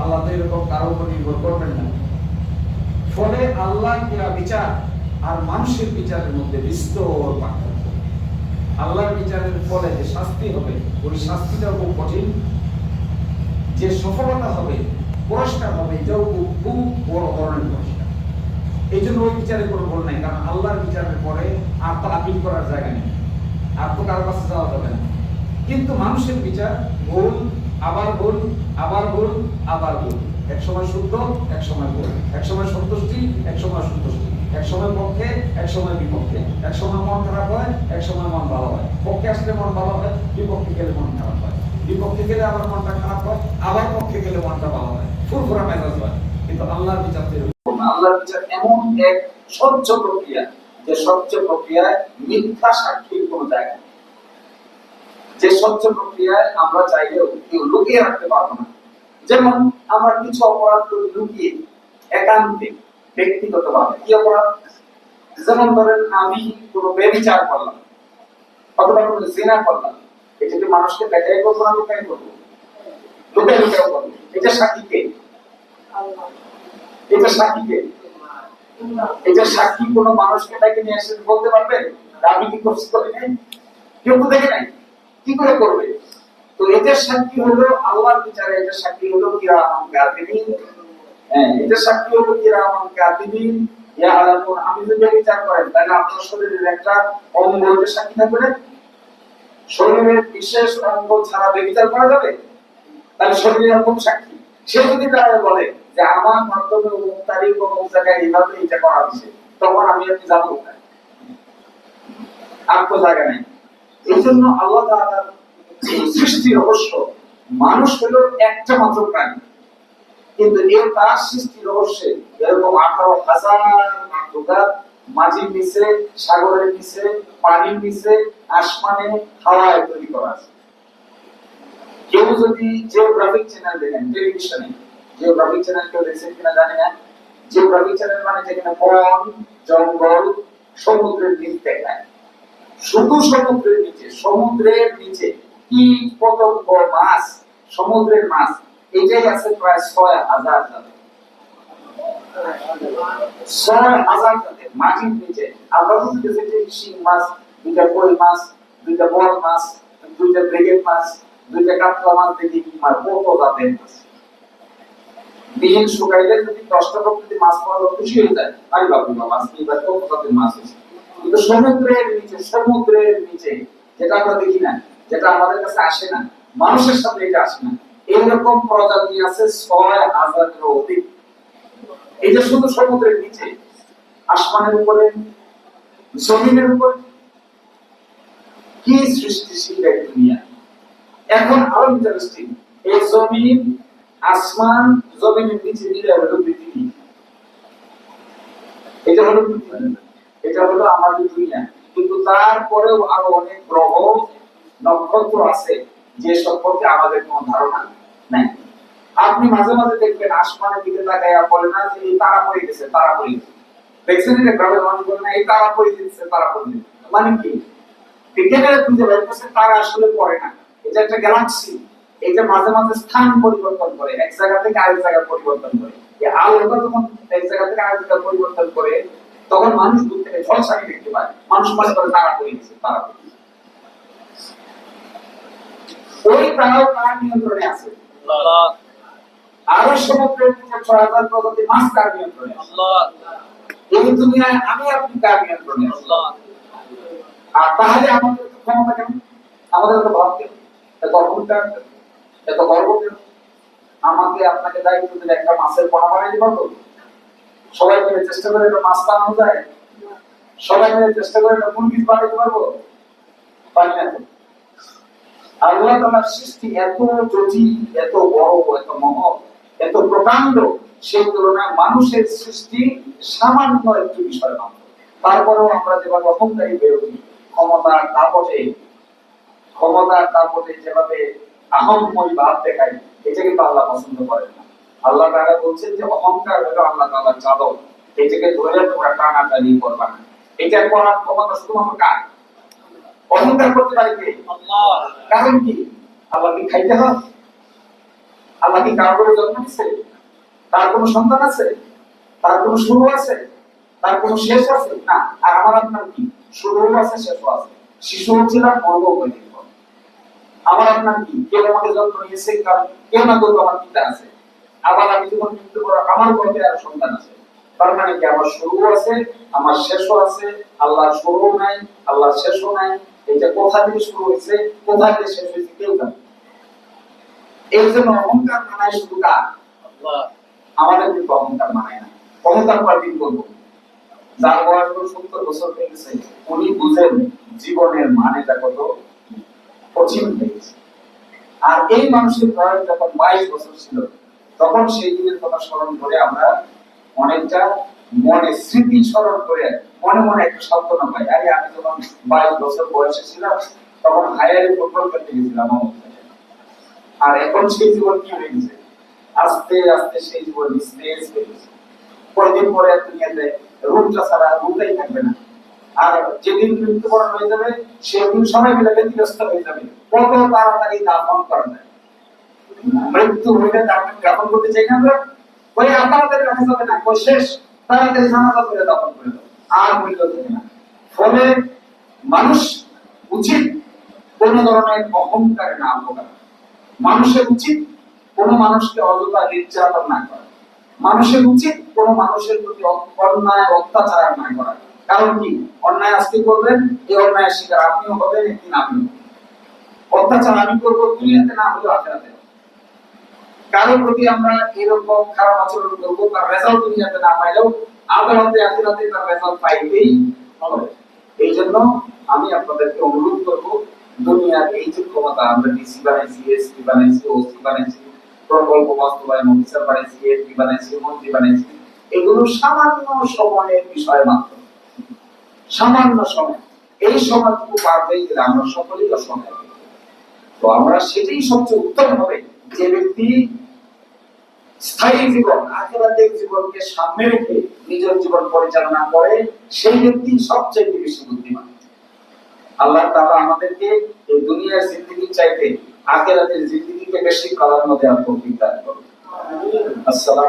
আল্লাহ তো এরকম কারও উপর নির্ভর করবেন না। ফলে আল্লাহ বিচার আর মানুষের বিচারের মধ্যে বিস্তর পার্থক্য। আল্লাহর বিচারের ফলে যে শাস্তি হবে, ওই শাস্তিটাও খুব কঠিন। যে সফলতা হবে, পুরস্কার হবে, এটাও খুব খুব বড় ধরনের পুরস্কার। এই জন্য ওই বিচারে কোনো ভুল নাই, কারণ আল্লাহর বিচারের পরে আর তো আপিল করার জায়গা নেই। আর তো কারও কাছে যাওয়া যাবে না। কিন্তু মানুষের বিচার ভুল, আবার ভুল আবার ভুল আবার ভুল। এক সময় শুদ্ধ, এক সময় ভুল। এক সময় সন্তুষ্টি, এক সময় সন্তুষ্টি এক সময় পক্ষে, এক সময় বিপক্ষে। এক সময় মন খারাপ হয়, এক সময় মন ভালো হয়। পক্ষে আসলে মন ভালো হয়, বিপক্ষে গেলে মন খারাপ হয়। বিপক্ষে গেলে আবার মনটা খারাপ হয়, আবার পক্ষে গেলে মনটা ভালো হয়। ফুরফুরা মেজাজ হয়। কিন্তু আল্লাহর বিচার আল্লাহর বিচার এমন এক স্বচ্ছ প্রক্রিয়া যে স্বচ্ছ প্রক্রিয়ায় মিথ্যা সাক্ষীর কোনো জায়গা। যে স্বচ্ছ প্রক্রিয়ায় আমরা চাইলেও কেউ লুকিয়ে রাখতে পারব না। যেমন আমরা কিছু অপরাধ লুকিয়ে একান্তে ব্যক্তিগত ভাবে কি অপরাধ? যেমন ধরেন আমি কোনো বেবিচার করলাম অথবা কোনো জেনা করলাম এটাকে মানুষকে দেখাই করব না লুকাই করব? লুকাই লুকাই করব। এটা সাক্ষী কে? এটা সাক্ষী কে? এটা সাক্ষী কোনো মানুষকে ডেকে নিয়ে এসে বলতে পারবেন আমি কি করছি করে নাই কেউ তো দেখে নাই। কি করে করবে? তো এটার সাক্ষী হলো আল্লাহর বিচারে এদের সাক্ষী হলো কিরামান কাতিবিন হ্যাঁ। এটা সাক্ষী হলো কিরামান কাতিবিন ইয়া আলামুন আমি যদি বিচার করেন তাহলে আপনার শরীরের একটা অঙ্গ এটা সাক্ষী থাকবে না? শরীরের বিশেষ অঙ্গ ছাড়া বিচার করা যাবে? তাহলে শরীরের অঙ্গ সাক্ষী। সে যদি তারা বলে যে আমার মাধ্যমে অমুক তারিখ অমুক জায়গায় এইভাবে এটা করা হয়েছে তখন আমি আপনি যাব কোথায়? আর তো জায়গা নেই। এই জন্য আল্লাহ সৃষ্টি রহস্য, মানুষ হলো একটা মাত্র প্রাণী। কিন্তু এর তার সৃষ্টি রহস্যে এরকম আঠারো হাজার সাগরের আসমানে হাওয়ায় তৈরি করা আছে। কেউ যদি জিওগ্রাফিক চ্যানেল দেখেন টেলিভিশনে জিওগ্রাফিক চ্যানেল কেউ দেখছেন কিনা জানি না জিওগ্রাফিক চ্যানেল মানে যেখানে বন, জঙ্গল, সমুদ্রের নিচ দেখায়। শুধু সমুদ্রের নিচে সমুদ্রের নিচে পতঙ্গ মাছ, সমুদ্রের মাছ, এটাই আছে প্রায় ছয় হাজার জাতের ছয় হাজার জাতের মাটির নিচে। শিং মাছ, দুইটা কই মাছ, দুইটা মাছ, দুইটা ব্রিগেড মাছ, দুইটা কাতলা মাছ দেখি কত জাতের মাছ। দিন শুকাইলে যদি দশটা প্রকৃতি মাছ পাওয়া খুশি হয়ে যায়। আরে বাবু মাছ বা কত জাতের মাছ হয়েছে? কিন্তু সমুদ্রের নিচে সমুদ্রের নিচে, যেটা আমরা দেখি না, যেটা আমাদের কাছে আসে না, মানুষের সাথে এটা আসে না। এরকম প্রজাতি আছে ছয় হাজারের অধিক। এটা শুধু সমুদ্রের নিচে, আসমানের উপরে, জমিনের উপরে, কি সৃষ্টিশীল এক দুনিয়া? এখন আরও ইন্টারেস্টিং এই জমিন, আসমান, জমিনের নিচে মিলে হলো পৃথিবী। এটা হলো পৃথিবী। এটা হলো আমাদের দুনিয়া। কিন্তু তারপরেও আরও অনেক গ্রহ, নক্ষত্র আছে, যে সম্পর্কে আমাদের কোনো ধারণা নাই। আপনি মাঝে মাঝে দেখবেন আসমানের দিকে তাকাইয়া বলে না যে তারা পড়ে গেছে, তারা পড়ে গেছে। দেখছেন গ্রামের মানুষ বলে না, এই তারা পড়ে গেছে, তারা পড়ে গেছে। মানে কি? বিজ্ঞানীরা খুঁজে বের করছে তারা আসলে পড়ে না। এটা একটা গ্যালাক্সি এটা মাঝে মাঝে স্থান পরিবর্তন করে, এক জায়গা থেকে আরেক জায়গায় পরিবর্তন করে। আলোটা যখন এক জায়গা থেকে আরেক জায়গায় পরিবর্তন করে, তখন মানুষ দেখতে পায় মানুষ মনে করে তারা পড়ে গেছে, তারা পড়ে ওই তারাও কার নিয়ন্ত্রণে আছে। আরও সমুদ্রের নিচে কার নিয়ন্ত্রণে এই দুনিয়ায় আমি আপনি কার নিয়ন্ত্রণে আর তাহলে আমাদের ক্ষমতা কেন আমাদের তো ভাব কেন এত অহংকার এত গর্ব কেন আমাকে আপনাকে দায়িত্ব দিলে একটা মাছের পোনা বানাই পারব? সবাই মিলে চেষ্টা করে একটা মাছ বানানো যায়। সবাই মিলে চেষ্টা করে পারব পারি না। আল্লাহ তাআলার সৃষ্টি এত জটিল, এত বড়, এত মহৎ, এত প্রকাণ্ড, সেই তুলনায় মানুষের সৃষ্টি সামান্য একটি বিষয় মাত্র তারপরেও আমরা যেভাবে অহংকারী হয়ে উঠি, ক্ষমতার দাপটে ক্ষমতার দাপটে যেভাবে আহম্ময় ভাব দেখায়, এটা কিন্তু আল্লাহ পছন্দ করেন না। আল্লাহ তাআলা বলছেন যে অহংকার হলো আল্লাহ তাআলার চাদর, এটাকে ধরে তোমরা টানাটানি করবা না। এটা করার ক্ষমতা শুধুমাত্র কার অহংকার করতে পারে কে? কারণ কি? খাইতে আল্লাহ কি কারও করে জন্ম দিচ্ছে তার কোনো সন্তান আছে? তার কোনো শুরু আছে? তার কোনো শেষ আছে? না, আর আমার আপনার কি? শুরুও আছে শেষও আছে। শিশু ছিলাম মরবো হয়ে আমার আপনার কি? কেউ আমাকে যত্ন নিয়েছে? কারণ কেউ না কেউ আমার পিতা আছে। আবার আমি যখন মৃত্যু করো আমার গর্ভে আর সন্তান আছে। তার মানে কি আমার শুরু আছে, আমার শেষও আছে, আল্লাহর শুরুও নাই, আল্লাহর শেষও নাই। এটা কোথা থেকে শুরু হয়েছে, কোথা থেকে শেষ হয়েছে কেউ জানে এই জন্য অহংকার মানায় শুধু কার? আমাদের কিন্তু অহংকার মানায় না। অহংকার করব যার বয়স সত্তর বছর উনি বুঝেন জীবনের মানেটা কত কঠিন হয়েছে আর এই মানুষের বয়স যখন বাইশ বছর ছিল, তখন সেই দিনের কথা স্মরণ করে আমরা অনেকটা মনে স্মৃতি স্মরণ করে মনে মনে একটা সান্ত্বনা পাই। আরে, আমি যখন বাইশ বছর বয়সে ছিলাম, তখন হায়ারে ফুটবল খেলতে গেছিলাম আর এখন সেই জীবন কি হয়ে গেছে? আস্তে আস্তে সেই জীবন স্টেজ হয়ে গেছে। কয়েকদিন পরে দুনিয়াতে রূপটা ছাড়া রূপটাই থাকবে না। আর যেদিন মৃত্যুবরণ হয়ে যাবে, সেদিন সবাই মিলে ব্যতিগ্রস্ত হয়ে যাবে। কত তাড়াতাড়ি দাফন করা যায়। মৃত্যু হইলে তাকে দাফন করতে চাই না আমরা? ওই আপনাদের রাখা যাবে না ওই শেষ। তাড়াতাড়ি জানাজা করে দাফন করে দাও। আর মূল্য থাকে না। ফলে মানুষ উচিত কোন ধরনের অহংকার না করা মানুষের উচিত কোন মানুষকে অযথা নির্যাতন না করা। মানুষের উচিত কোন মানুষের প্রতি অন্যায়, অত্যাচার না করা। কারণ কি? অন্যায় আজকে করবেন, এই অন্যায়ের শিকার আপনিও হবেন, একদিন হব। অত্যাচার আমি করব দুনিয়াতে, না হলেও আখেরাতে। কারোর প্রতি আমরা এরকম খারাপ আচরণ করব, তার রেজাল্ট দুনিয়াতে না পাইলেও আদালতে আখেরাতে তার রেজাল্ট পাইতেই হবে। এই জন্য আমি আপনাদেরকে অনুরোধ করব, দুনিয়ার এই যে ক্ষমতা আমরা ডিসি বানাইছি এসপি বানাইছি ওসি বানাইছি, প্রকল্প বাস্তবায়ন অফিসার বানাইছি বানাইছি, মন্ত্রী বানাইছি, এগুলো সামান্য সময়ের বিষয় মাত্র। সামান্য সময়। এই সময়টুকু পার হয়ে গেলে আমরা সকলেই অসহায়। হয়ে তো আমরা সেটাই সবচেয়ে উত্তম হবে। যে ব্যক্তি স্থায়ী জীবন, আখেরাতের জীবনকে সামনে রেখে নিজের জীবন পরিচালনা করে, সেই ব্যক্তি সবচেয়ে বেশি বুদ্ধিমান। আল্লাহ তাআলা আমাদেরকে এই দুনিয়ার জিন্দেগি চাইতে আখেরাতের জিন্দগিকে বেশি প্রাধান্য দেওয়ার তৌফিক দান করুন। আসসালাম